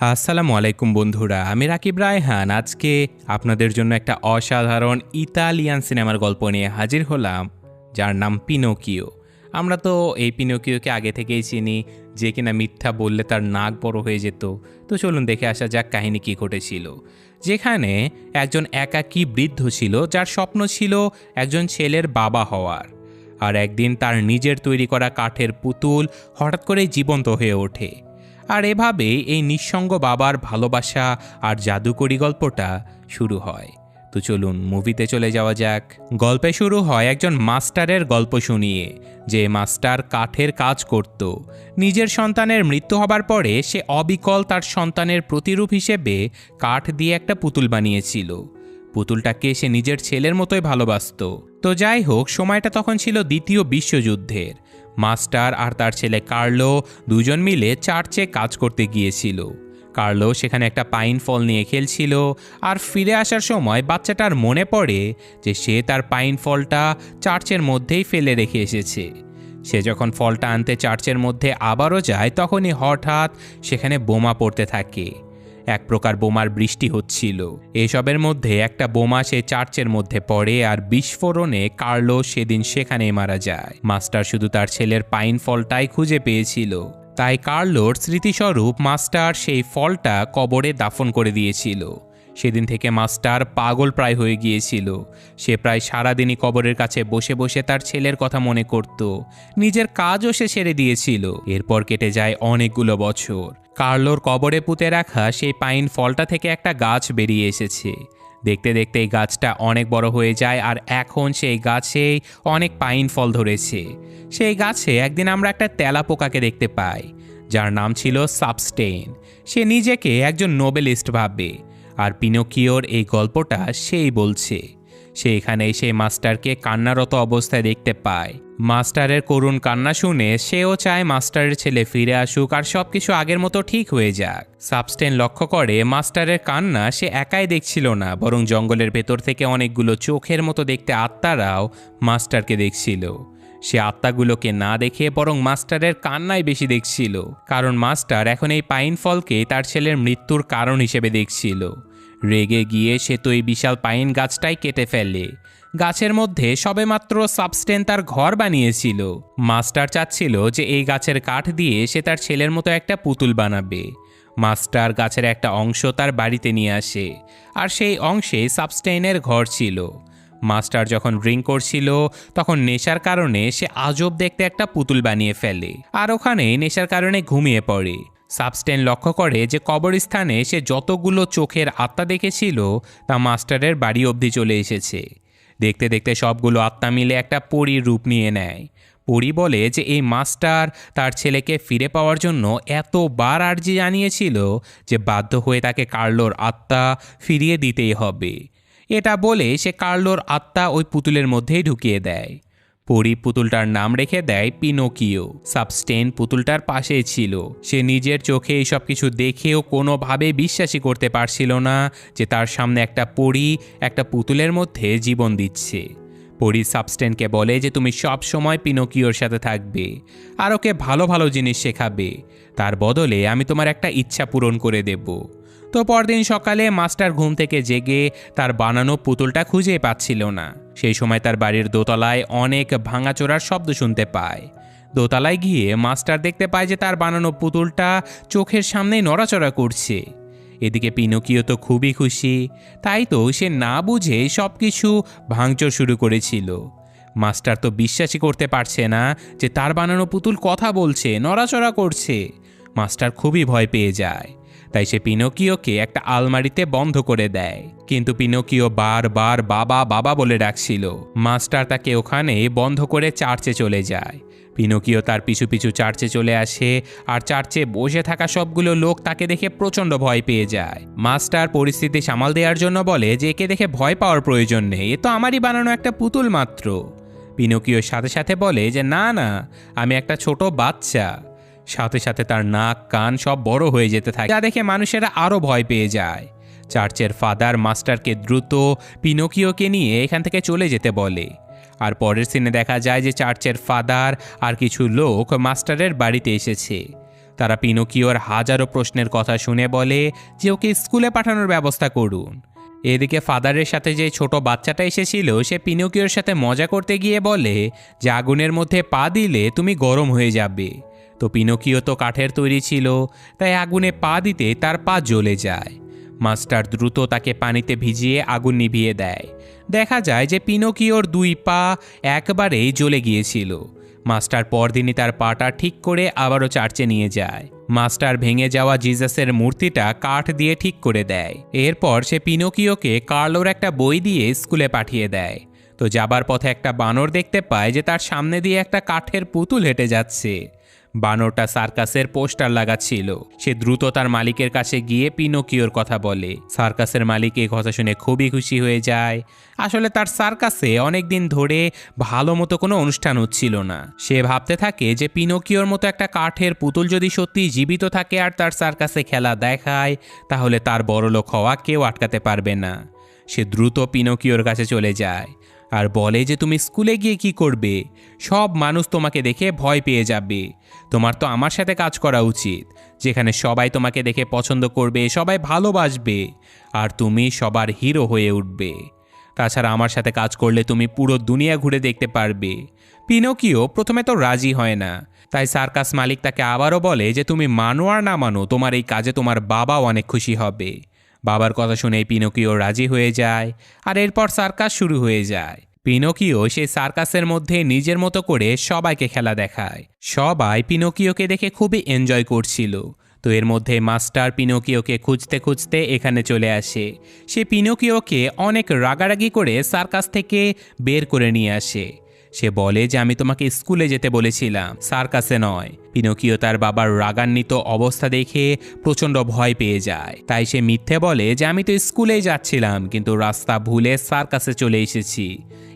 আসসালামু আলাইকুম বন্ধুরা, আমি রাকিব রায়হান। আজকে আপনাদের জন্য একটা অসাধারণ ইতালিয়ান সিনেমার গল্প নিয়ে হাজির হলাম, যার নাম পিনোকিও। আমরা তো এই পিনোকিওকে আগে থেকেই চিনি, যে কিনা মিথ্যা বললে তার নাক বড় হয়ে যেত। তো চলুন দেখে আসা যাক কাহিনী কী ঘটেছিল। যেখানে একজন একাকী বৃদ্ধ ছিল, যার স্বপ্ন ছিল একজন ছেলের বাবা হওয়ার। আর একদিন তার নিজের তৈরি করা কাঠের পুতুল হঠাৎ করেই জীবন্ত হয়ে ওঠে। আর এভাবে এই নিঃসঙ্গ বাবার ভালোবাসা আর জাদুকরি গল্পটা শুরু হয়। তো চলুন মুভিতে চলে যাওয়া যাক। গল্পে শুরু হয় একজন মাস্টারের গল্প শুনিয়ে, যে মাস্টার কাঠের কাজ করত। নিজের সন্তানের মৃত্যু হবার পরে সে অবিকল তার সন্তানের প্রতিরূপ হিসেবে কাঠ দিয়ে একটা পুতুল বানিয়েছিল। পুতুলটাকে সে নিজের ছেলের মতোই ভালোবাসতো। তো যাই হোক, সময়টা তখন ছিল দ্বিতীয় বিশ্বযুদ্ধের। মাস্টার আর তার ছেলে কার্লো দুজন মিলে চার্চে কাজ করতে গিয়েছিল। কার্লো সেখানে একটা পাইন ফল নিয়ে খেলছিল আর ফিরে আসার সময় বাচ্চাটার মনে পড়ে যে সে তার পাইন ফলটা চার্চের মধ্যেই ফেলে রেখে এসেছে। সে যখন ফলটা আনতে চার্চের মধ্যে আবারও যায়, তখনই হঠাৎ সেখানে বোমা পড়তে থাকে। এক প্রকার বোমার বৃষ্টি হচ্ছিল। এসবের মধ্যে একটা বোমা সে চার্চের মধ্যে পড়ে আর বিস্ফোরণে কার্লো সেদিন সেখানেই মারা যায়। মাস্টার শুধু তার ছেলের পাইন ফলটাই খুঁজে পেয়েছিল। তাই কার্লোর স্মৃতিস্বরূপ মাস্টার সেই ফলটা কবরে দাফন করে দিয়েছিল। সেদিন থেকে মাস্টার পাগল প্রায় হয়ে গিয়েছিল। সে প্রায় সারাদিনই কবরের কাছে বসে বসে তার ছেলের কথা মনে করত। নিজের কাজও সে ছেড়ে দিয়েছিল। এরপর কেটে যায় অনেকগুলো বছর। কার্লোর কবরে পুঁতে রাখা সেই পাইন ফলটা থেকে একটা গাছ বেরিয়ে এসেছে। দেখতে দেখতে এই গাছটা অনেক বড় হয়ে যায় আর এখন সেই গাছেই অনেক পাইন ফল ধরেছে। সেই গাছে একদিন আমরা একটা তেলা পোকাকে দেখতে পাই, যার নাম ছিল সাবস্টেইন। সে নিজেকে একজন নোবেলিস্ট ভাববে। আর পিনোকিওর এই গল্পটা সেই বলছে। সে এখানে সেই মাস্টারকে কান্নারত অবস্থায় দেখতে পায়। মাস্টারের করুণ কান্না শুনে সেও চায় মাস্টারের ছেলে ফিরে আসুক আর সব কিছু আগের মতো ঠিক হয়ে যাক। সাবস্টেন লক্ষ্য করে মাস্টারের কান্না সে একাই দেখছিল না, বরং জঙ্গলের ভেতর থেকে অনেকগুলো চোখের মতো দেখতে আত্মারাও মাস্টারকে দেখছিল। সে আত্মাগুলোকে না দেখে বরং মাস্টারের কান্নাই বেশি দেখছিল, কারণ মাস্টার এখন এই পাইন ফলকে তার ছেলের মৃত্যুর কারণ হিসেবে দেখছিল। রেগে গিয়ে সে তো এই বিশাল পাইন গাছটাই কেটে ফেলে। গাছের মধ্যে সবেমাত্র সাবস্টেন তার ঘর বানিয়েছিল। মাস্টার চাচ্ছিল যে এই গাছের কাঠ দিয়ে সে তার ছেলের মতো একটা পুতুল বানাবে। মাস্টার গাছের একটা অংশ তার বাড়িতে নিয়ে আসে, আর সেই অংশে সাবস্টেইনের ঘর ছিল। মাস্টার যখন ড্রিঙ্ক করছিল, তখন নেশার কারণে সে আজব দেখতে একটা পুতুল বানিয়ে ফেলে, আর ওখানে নেশার কারণে ঘুমিয়ে পড়ে। সাবস্টেন লক্ষ্য করে যে কবরস্থানে সে যতগুলো চোখের আত্মা দেখেছিল, তা মাস্টারের বাড়ি অবধি চলে এসেছে। দেখতে দেখতে সবগুলো আত্মা মিলে একটা পরীর রূপ নিয়ে নেয়। পরি বলে যে এই মাস্টার তার ছেলেকে ফিরে পাওয়ার জন্য এতবার আর্জি জানিয়েছিল যে বাধ্য হয়ে তাকে কার্লোর আত্মা ফিরিয়ে দিতেই হবে। এটা বলে সে কার্লোর আত্মা ওই পুতুলের মধ্যেই ঢুকিয়ে দেয়। পরি পুতুলটার নাম রেখে দেয় পিনোকিও। সাবস্টেন পুতুলটার পাশেই ছিল। সে নিজের চোখে এইসব কিছু দেখেও কোনোভাবে বিশ্বাসই করতে পারছিল না যে তার সামনে একটা পরি, একটা পুতুলের মধ্যে জীবন দিচ্ছে। পরি সাবস্টেনকে বলে যে তুমি সব সময় পিনোকিওর সাথে থাকবে। আর ওকে ভালো ভালো জিনিস শেখাবে। তার বদলে আমি তোমার একটা ইচ্ছা পূরণ করে দেব। তো পরদিন সকালে মাস্টার ঘুম থেকে জেগে তার বানানো পুতুলটা খুঁজে পাচ্ছিল না। সেই সময় তার বাড়ির দোতলায় অনেক ভাঙাচোরার শব্দ শুনতে পায়। দোতলায় গিয়ে মাস্টার দেখতে পায় যে তার বানানো পুতুলটা চোখের সামনেই নড়াচড়া করছে। এদিকে পিনোকিও তো খুবই খুশি। তাই তো সে না বুঝে সব কিছু ভাঙচুর শুরু করেছিল। মাস্টার তো বিশ্বাসই করতে পারছে না যে তার বানানো পুতুল কথা বলছে, নড়াচড়া করছে। মাস্টার খুবই ভয় পেয়ে যায়। তাই সে পিনোকিওকে একটা আলমারিতে বন্ধ করে দেয়। কিন্তু পিনোকিও বারবার বাবা বাবা বলে ডাকছিল। মাস্টার তাকে ওখানে বন্ধ করে চার্চে চলে যায়। পিনোকিও তার পিছু পিছু চার্চে চলে আসে আর চার্চে বসে থাকা সবগুলো লোক তাকে দেখে প্রচণ্ড ভয় পেয়ে যায়। মাস্টার পরিস্থিতি সামাল দেওয়ার জন্য বলে যে, একে দেখে ভয় পাওয়ার প্রয়োজন নেই। এ তো আমারই বানানো একটা পুতুল মাত্র। পিনোকিওর সাথে সাথে বলে যে, না না, আমি একটা ছোট বাচ্চা। সাথে সাথে তার নাক, কান সব বড় হয়ে যেতে থাকে। যা দেখে মানুষেরা আরও ভয় পেয়ে যায়। চার্চের ফাদার মাস্টারকে দ্রুত পিনোকিওকে নিয়ে এখান থেকে চলে যেতে বলে। আর পরের সিনে দেখা যায় যে চার্চের ফাদার আর কিছু লোক মাস্টারের বাড়িতে এসেছে। তারা পিনোকিওর হাজারো প্রশ্নের কথা শুনে বলে যে ওকে স্কুলে পাঠানোর ব্যবস্থা করুন। এদিকে ফাদারের সাথে যে ছোট বাচ্চাটা এসেছিল, সে পিনোকিওর সাথে মজা করতে গিয়ে বলে যে, আগুনের মধ্যে পা দিলে তুমি গরম হয়ে যাবে। তো পিনোকিও তো কাঠের তৈরি ছিল, তাই আগুনে পা দিতে তার পা জ্বলে যায়। মাস্টার দ্রুত তাকে পানিতে ভিজিয়ে আগুন নিভিয়ে দেয়। দেখা যায় যে পিনোকিওর দুই পা একবারেই জ্বলে গিয়েছিল। মাস্টার পরদিনই তার পাটা ঠিক করে আবারও চার্চে নিয়ে যায়। মাস্টার ভেঙে যাওয়া জিজাসের মূর্তিটা কাঠ দিয়ে ঠিক করে দেয়। এরপর সে পিনোকিওকে কার্লোর একটা বই দিয়ে স্কুলে পাঠিয়ে দেয়। তো যাবার পথে একটা বানর দেখতে পায় যে তার সামনে দিয়ে একটা কাঠের পুতুল হেঁটে যাচ্ছে। বানরটা সার্কাসের পোস্টার লাগাচ্ছিল। সে দ্রুত তার মালিকের কাছে গিয়ে পিনোকিওর কথা বলে। সার্কাসের মালিক এই কথা শুনে খুবই খুশি হয়ে যায়। আসলে তার সার্কাসে অনেক দিন ধরে ভালো মতো কোনো অনুষ্ঠান হচ্ছিল না। সে ভাবতে থাকে যে পিনোকিওর মতো একটা কাঠের পুতুল যদি সত্যি জীবিত থাকে আর তার সার্কাসে খেলা দেখায়, তাহলে তার বড়লোক হওয়া কেউ আটকাতে পারবে না। সে দ্রুত পিনোকিওর কাছে চলে যায়। আর বলে যে তুমি স্কুলে গিয়ে কি করবে? সব মানুষ তোমাকে দেখে ভয় পেয়ে যাবে। তোমার তো আমার সাথে কাজ করা উচিত। যেখানে সবাই তোমাকে দেখে পছন্দ করবে, সবাই ভালোবাসবে। আর তুমি সবার হিরো হয়ে উঠবে। তাছাড়া আমার সাথে কাজ করলে তুমি পুরো দুনিয়া ঘুরে দেখতে পারবে। পিনোকিও প্রথমে তো রাজি হয় না। তাই সার্কাস মালিক তাকে আবারও বলে যে, তুমি মানো আর না মানো, তোমার এই কাজে তোমার বাবাও অনেক খুশি হবে। বাবার কথা শুনে পিনোকিও রাজি হয়ে যায় আর এরপর সার্কাস শুরু হয়ে যায়। পিনোকিও সেই সার্কাসের মধ্যে নিজের মতো করে সবাইকে খেলা দেখায়। সবাই পিনোকিওকে দেখে খুবই এনজয় করছিল। তো এর মধ্যে মাস্টার পিনোকিওকে খুঁজতে খুঁজতে এখানে চলে আসে। সে পিনোকিওকে অনেক রাগারাগি করে সার্কাস থেকে বের করে নিয়ে আসে। সে বলে যে আমি তোমাকে স্কুলে যেতে বলেছিলাম, সার্কাসে নয়। পিনকিও তার বাবার রাগান্বিত অবস্থা দেখে প্রচণ্ড ভয় পেয়ে যায়। তাই সে মিথ্যে বলে যে আমি তো স্কুলেই যাচ্ছিলাম, কিন্তু রাস্তা ভুলে সার্কাসে চলে এসেছি।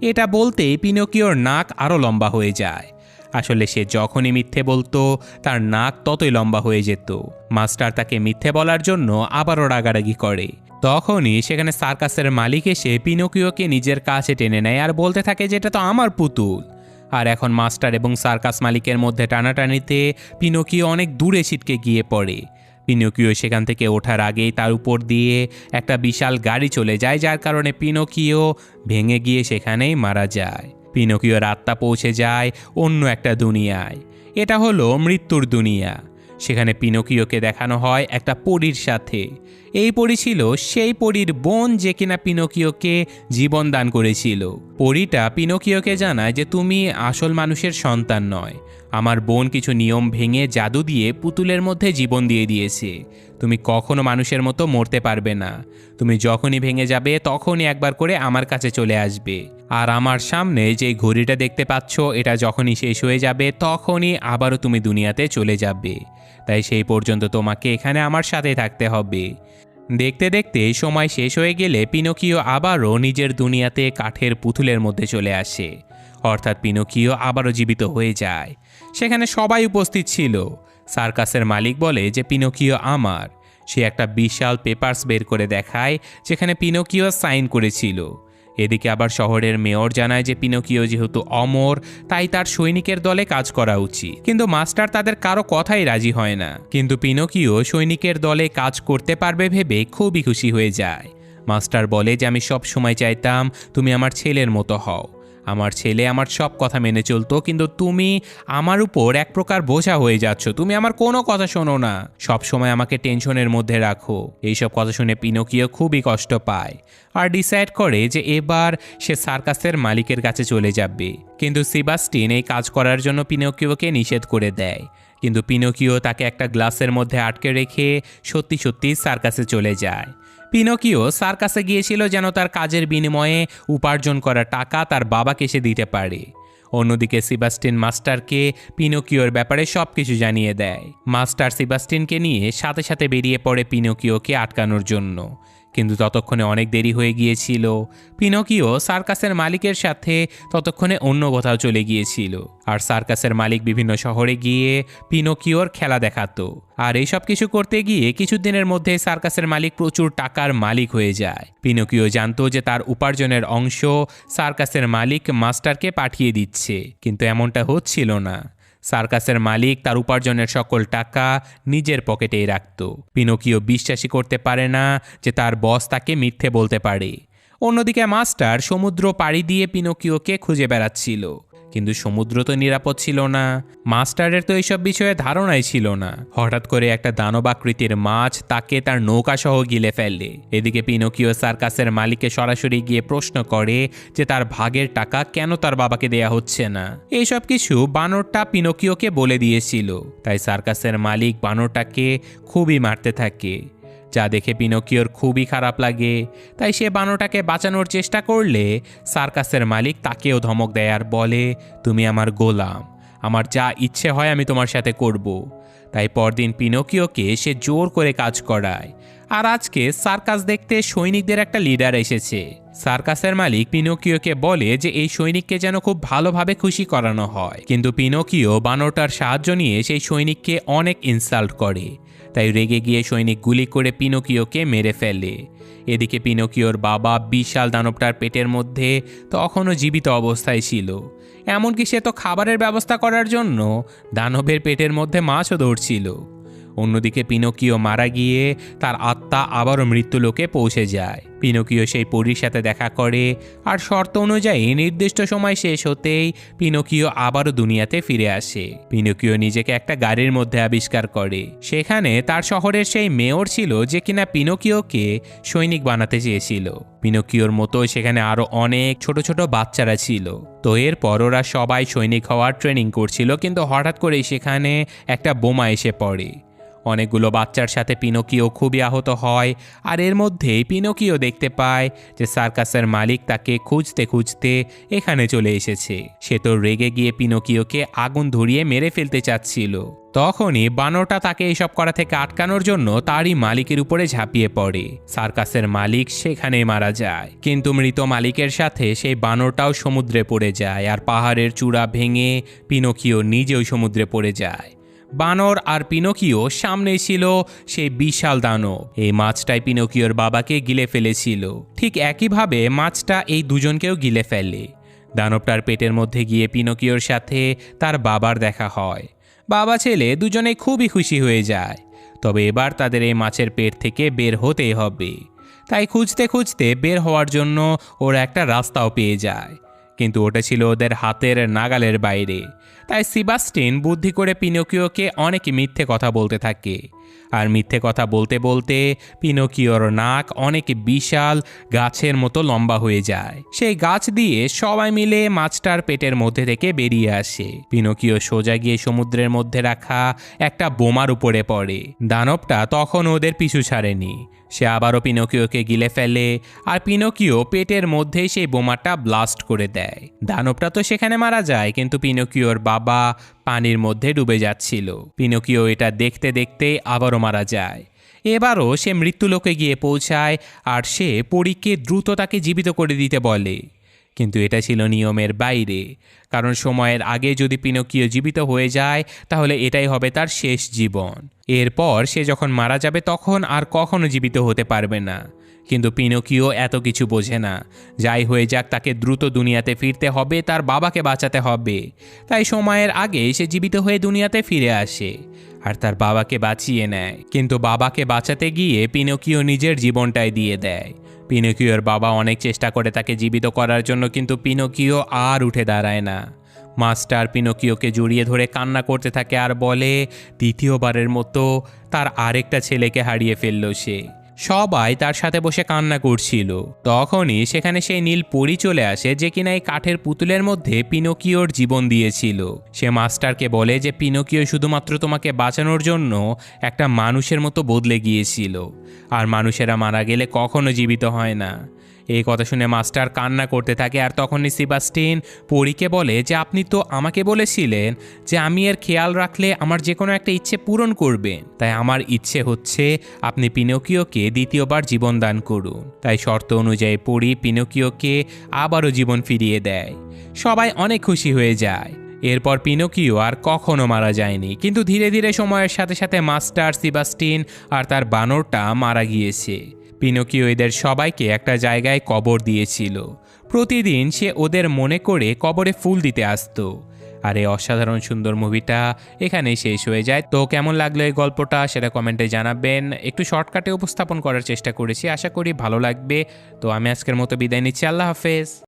এটা বলতেই পিনকিওর নাক আরও লম্বা হয়ে যায়। আসলে সে যখনই মিথ্যে বলতো, তার নাক ততই লম্বা হয়ে যেত। মাস্টার তাকে মিথ্যে বলার জন্য আবারও রাগারাগি করে। তখনই সেখানে সার্কাসের মালিক এসে পিনোকিওকে নিজের কাছে টেনে নেয় আর বলতে থাকে যে, এটা তো আমার পুতুল। আর এখন মাস্টার এবং সার্কাস মালিকের মধ্যে টানাটানিতে পিনোকিও অনেক দূরে ছিটকে গিয়ে পড়ে। পিনোকিও সেখান থেকে ওঠার আগেই তার উপর দিয়ে একটা বিশাল গাড়ি চলে যায়, যার কারণে পিনোকিও ভেঙে গিয়ে সেখানেই মারা যায়। পিনোকিওর আত্মা পৌঁছে যায় অন্য একটা দুনিয়ায়। এটা হলো মৃত্যুর দুনিয়া। সেখানে পিনকীয়কে দেখানো হয় একটা পরীর সাথে। এই পরী ছিল সেই পরীর বোন যে কিনা পিনকীয়কে জীবন দান করেছিল। পরীটা পিনকীয়কে জানায় যে, তুমি আসল মানুষের সন্তান নয়। আমার বোন কিছু নিয়ম ভেঙে জাদু দিয়ে পুতুলের মধ্যে জীবন দিয়ে দিয়েছে। তুমি কখনো মানুষের মতো মরতে পারবে না। তুমি যখনই ভেঙে যাবে, তখনই একবার করে আমার কাছে চলে আসবে। আর আমার সামনে যে ঘড়িটা দেখতে পাচ্ছ, এটা যখনই শেষ হয়ে যাবে, তখনই আবারও তুমি দুনিয়াতে চলে যাবে। তাই সেই পর্যন্ত তোমাকে এখানে আমার সাথে থাকতে হবে। দেখতে দেখতে সময় শেষ হয়ে গেলে পিনোকিও আবারও নিজের দুনিয়াতে কাঠের পুতুলের মধ্যে চলে আসে। অর্থাৎ পিনোকিও আবারও জীবিত হয়ে যায়। সেখানে সবাই উপস্থিত ছিল। সার্কাসের মালিক বলে যে পিনোকিও আমার। সে একটা বিশাল পেপার্স বের করে দেখায়, যেখানে পিনোকিও সাইন করেছিল। এদিকে আবার শহরের মেয়র জানায় যে পিনোকিও যেহেতু অমর, তাই তার সৈনিকের দলে কাজ করা উচিত। কিন্তু মাস্টার তাদের কারও কথাই রাজি হয় না। কিন্তু পিনোকিও সৈনিকের দলে কাজ করতে পারবে ভেবে খুবই খুশি হয়ে যায়। মাস্টার বলে যে, আমি সব সময় চাইতাম তুমি আমার ছেলের মতো হও। আমার ছেলে আমার সব কথা মেনে চলতো, কিন্তু তুমি আমার উপর এক প্রকার বোঝা হয়ে যাচ্ছ। তুমি আমার কোনো কথা শোনো না। সব সময় আমাকে টেনশনের মধ্যে রাখো। এইসব কথা শুনে পিনোকিও খুবই কষ্ট পায় আর ডিসাইড করে যে এবার সে সার্কাসের মালিকের কাছে চলে যাবে। কিন্তু সিবাস্টিন এই কাজ করার জন্য পিনোকিওকে নিষেধ করে দেয়। কিন্তু পিনোকিও তাকে একটা গ্লাসের মধ্যে আটকে রেখে সত্যি সত্যি সার্কাসে চলে যায়। পিনোকিও সার্কাসে গিয়েছিল যেন তার কাজের বিনিময়ে উপার্জন করা টাকা তার বাবাকে সে দিতে পারে। অন্যদিকে সিবাস্টিন মাস্টারকে পিনোকিওর ব্যাপারে সব কিছু জানিয়ে দেয়। মাস্টার সিবাস্টিনকে নিয়ে সাথে সাথে বেরিয়ে পড়ে পিনোকিওকে আটকানোর জন্য। কিন্তু ততক্ষণে অনেক দেরি হয়ে গিয়েছিল। পিনকিও সার্কাসের মালিকের সাথে ততক্ষণে অন্য কোথাও চলে গিয়েছিল। আর সার্কাসের মালিক বিভিন্ন শহরে গিয়ে পিনোকিওর খেলা দেখাতো। আর এইসব কিছু করতে গিয়ে কিছুদিনের মধ্যে সার্কাসের মালিক প্রচুর টাকার মালিক হয়ে যায়। পিনোকিও জানতো যে তার উপার্জনের অংশ সার্কাসের মালিক মাস্টারকে পাঠিয়ে দিচ্ছে, কিন্তু এমনটা হচ্ছিল না। সার্কাসের মালিক তার উপার্জনের সকল টাকা নিজের পকেটেই রাখত। পিনকিও বিশ্বাসই করতে পারে না যে তার বস তাকে মিথ্যে বলতে পারে। অন্যদিকে মাস্টার সমুদ্র পাড়ি দিয়ে পিনকিওকে খুঁজে বেড়াচ্ছিল। কিন্তু সমুদ্র তো নিরাপদ ছিল না। মাস্টারের তো এইসব বিষয়ে ধারণাই ছিল না। হঠাৎ করে একটা দানবাকৃতির মাছ তাকে তার নৌকা সহ গিলে ফেললে এদিকে পিনোকিও সার্কাসের মালিককে সরাসরি গিয়ে প্রশ্ন করে যে তার ভাগের টাকা কেন তার বাবাকে দেয়া হচ্ছে না। এইসব কিছু বানরটা পিনোকিওকে বলে দিয়েছিল। তাই সার্কাসের মালিক বানরটাকে খুবই মারতে থাকে। যা দেখে পিনোকিওর খুবই খারাপ লাগে। তাই সে বানরটাকে বাঁচানোর চেষ্টা করলে সার্কাসের মালিক তাকেও ধমক দেয় আর বলে, তুমি আমার গোলাম। আমার যা ইচ্ছে হয় আমি তোমার সাথে করব। তাই পরদিন পিনোকিওকে সে জোর করে কাজ করায়। আর আজকে সার্কাস দেখতে সৈনিকদের একটা লিডার এসেছে। সার্কাসের মালিক পিনোকিওকে বলে যে এই সৈনিককে যেন খুব ভালোভাবে খুশি করানো হয়। কিন্তু পিনোকিও বানরটার সাহায্য নিয়ে সেই সৈনিককে অনেক ইনসাল্ট করে। তাই রেগে গিয়ে সৈনিক গুলি করে পিনকিওকে মেরে ফেলে। এদিকে পিনকিওর বাবা বিশাল দানবটার পেটের মধ্যে তখনও জীবিত অবস্থায় ছিল। এমনকি সে তো খাবারের ব্যবস্থা করার জন্য দানবের পেটের মধ্যে মাছও ধরছিল। অন্যদিকে পিনোকিও মারা গিয়ে তার আত্মা আবারও মৃত্যুলোকে পৌঁছে যায়। পিনোকিও সেই পরীর সাথে দেখা করে আর শর্ত অনুযায়ী নির্দিষ্ট সময় শেষ হতেই পিনোকিও আবারও দুনিয়াতে ফিরে আসে। পিনোকিও নিজেকে একটা গাড়ির মধ্যে আবিষ্কার করে। সেখানে তার শহরের সেই মেয়র ছিল যে কিনা পিনোকিওকে সৈনিক বানাতে চেয়েছিল। পিনোকিওর মতো সেখানে আরও অনেক ছোট ছোট বাচ্চারা ছিল। তো এরপর ওরা সবাই সৈনিক হওয়ার ট্রেনিং করছিল কিন্তু হঠাৎ করেই সেখানে একটা বোমা এসে পড়ে। অনেকগুলো বাচ্চার সাথে পিনোকিও খুবই আহত হয়, আর এর মধ্যেই পিনোকিও দেখতে পায় যে সার্কাসের মালিক তাকে খুঁজতে খুঁজতে এখানে চলে এসেছে। সে তো রেগে গিয়ে পিনোকিওকে আগুন ধরিয়ে মেরে ফেলতে চাচ্ছিল। তখনই বানরটা তাকে এসব করা থেকে আটকানোর জন্য তারই মালিকের উপরে ঝাঁপিয়ে পড়ে। সার্কাসের মালিক সেখানে মারা যায়। কিন্তু মৃত মালিকের সাথে সেই বানরটাও সমুদ্রে পড়ে যায়, আর পাহাড়ের চূড়া ভেঙে পিনোকিও নিজেও সমুদ্রে পড়ে যায়। বানর আর পিনোকিও সামনে ছিল সেই বিশাল দানব। এই মাছটাই পিনোকিওর বাবাকে গিলে ফেলেছিল। ঠিক একইভাবে মাছটা এই দুজনকেও গিলে ফেলে। দানবটার পেটের মধ্যে গিয়ে পিনোকিওর সাথে তার বাবার দেখা হয়। বাবা ছেলে দুজনেই খুবই খুশি হয়ে যায়। তবে এবার তাদের এই মাছের পেট থেকে বের হতেই হবে। তাই খুঁজতে খুঁজতে বের হওয়ার জন্য ওরা একটা রাস্তাও পেয়ে যায়। কিন্তু ওটা ছিল ওদের হাতের নাগালের বাইরে। তাই সিবাস্টিন বুদ্ধি করে পিনোকিওকে অনেক মিথ্যে কথা বলতে থাকে। আর মিথ্যে কথা বলতে বলতে পিনোকিওর নাক অনেক বিশাল গাছের মতো লম্বা হয়ে যায়। সেই গাছ দিয়ে সবাই মিলে মাছটার পেটের মধ্যে থেকে বেরিয়ে আসে। পিনোকিও সোজা গিয়ে সমুদ্রের মধ্যে রাখা একটা বোমার উপরে পড়ে। দানবটা তখন ওদের পিছু ছাড়েনি। সে আবারও পিনকিওকে গিলে ফেলে আর পিনকিও পেটের মধ্যেই সেই বোমাটা ব্লাস্ট করে দেয়। দানবটা তো সেখানে মারা যায়, কিন্তু পিনকিওর বাবা পানির মধ্যে ডুবে যাচ্ছিল। পিনকিও এটা দেখতে দেখতে আবারও মারা যায়। এবারও সে মৃত্যুলোকে গিয়ে পৌঁছায় আর সে পরীকে দ্রুত তাকে জীবিত করে দিতে বলে। কিন্তু এটা ছিল নিয়মের বাইরে। কারণ সময়ের আগে যদি পিনোকিও জীবিত হয়ে যায়, তাহলে এটাই হবে তার শেষ জীবন। এরপর সে যখন মারা যাবে, তখন আর কখনো জীবিত হতে পারবে না। কিন্তু পিনোকিও এত কিছু বোঝে না। যাই হয়ে যাক, তাকে দ্রুত দুনিয়াতে ফিরতে হবে, তার বাবাকে বাঁচাতে হবে। তাই সময়ের আগে সে জীবিত হয়ে দুনিয়াতে ফিরে আসে আর তার বাবাকে বাঁচিয়ে নেয়। কিন্তু বাবাকে বাঁচাতে গিয়ে পিনোকিও নিজের জীবনটাই দিয়ে দেয়। পিনোকিওর বাবা অনেক চেষ্টা করে তাকে জীবিত করার জন্য, কিন্তু পিনোকিও আর উঠে দাঁড়ায় না। মাস্টার পিনোকিওকে জড়িয়ে ধরে কান্না করতে থাকে আর বলে, দ্বিতীয়বারের মতো তার আরেকটা ছেলেকে হারিয়ে ফেলল সে। সবাই তার সাথে বসে কান্না করছিল। তখনই সেখানে সেই নীল পরি চলে আসে যে কিনা এই কাঠের পুতুলের মধ্যে পিনোকিওর জীবন দিয়েছিল। সে মাস্টারকে বলে যে পিনোকিও শুধুমাত্র তোমাকে বাঁচানোর জন্য একটা মানুষের মতো বদলে গিয়েছিল। আর মানুষেরা মারা গেলে কখনো জীবিত হয় না। এই কথা শুনে মাস্টার কান্না করতে থাকে আর তখনই সিবাস্টিন পরীকে বলে যে, আপনি তো আমাকে বলেছিলেন যে আমি এর খেয়াল রাখলে আমার যে কোনো একটা ইচ্ছে পূরণ করবেন তাই আমার ইচ্ছে হচ্ছে আপনি পিনোকিওকে দ্বিতীয়বার জীবন দান করুন। তাই শর্ত অনুযায়ী পরি পিনোকিওকে আবারও জীবন ফিরিয়ে দেয়। সবাই অনেক খুশি হয়ে যায়। এরপর পিনোকিও আর কখনো মারা যায়নি। কিন্তু ধীরে ধীরে সময়ের সাথে সাথে মাস্টার সিবাস্টিন আর তার বানরটা মারা গিয়েছে। পিনোকিও এদের সবাইকে একটা জায়গায় কবর দিয়েছিল। প্রতিদিন সে ওদের মনে করে কবরে ফুল দিতে আসতো। আর এই অসাধারণ সুন্দর মুভিটা এখানেই শেষ হয়ে যায়। তো কেমন লাগল এই গল্পটা? সেটা কমেন্টে জানাবেন। একটু শর্টকাটে উপস্থাপন করার চেষ্টা করেছি। আশা করি ভালো লাগবে। তো আমি আজকের মতো বিদায় নিচ্ছি। আল্লাহ হাফেজ।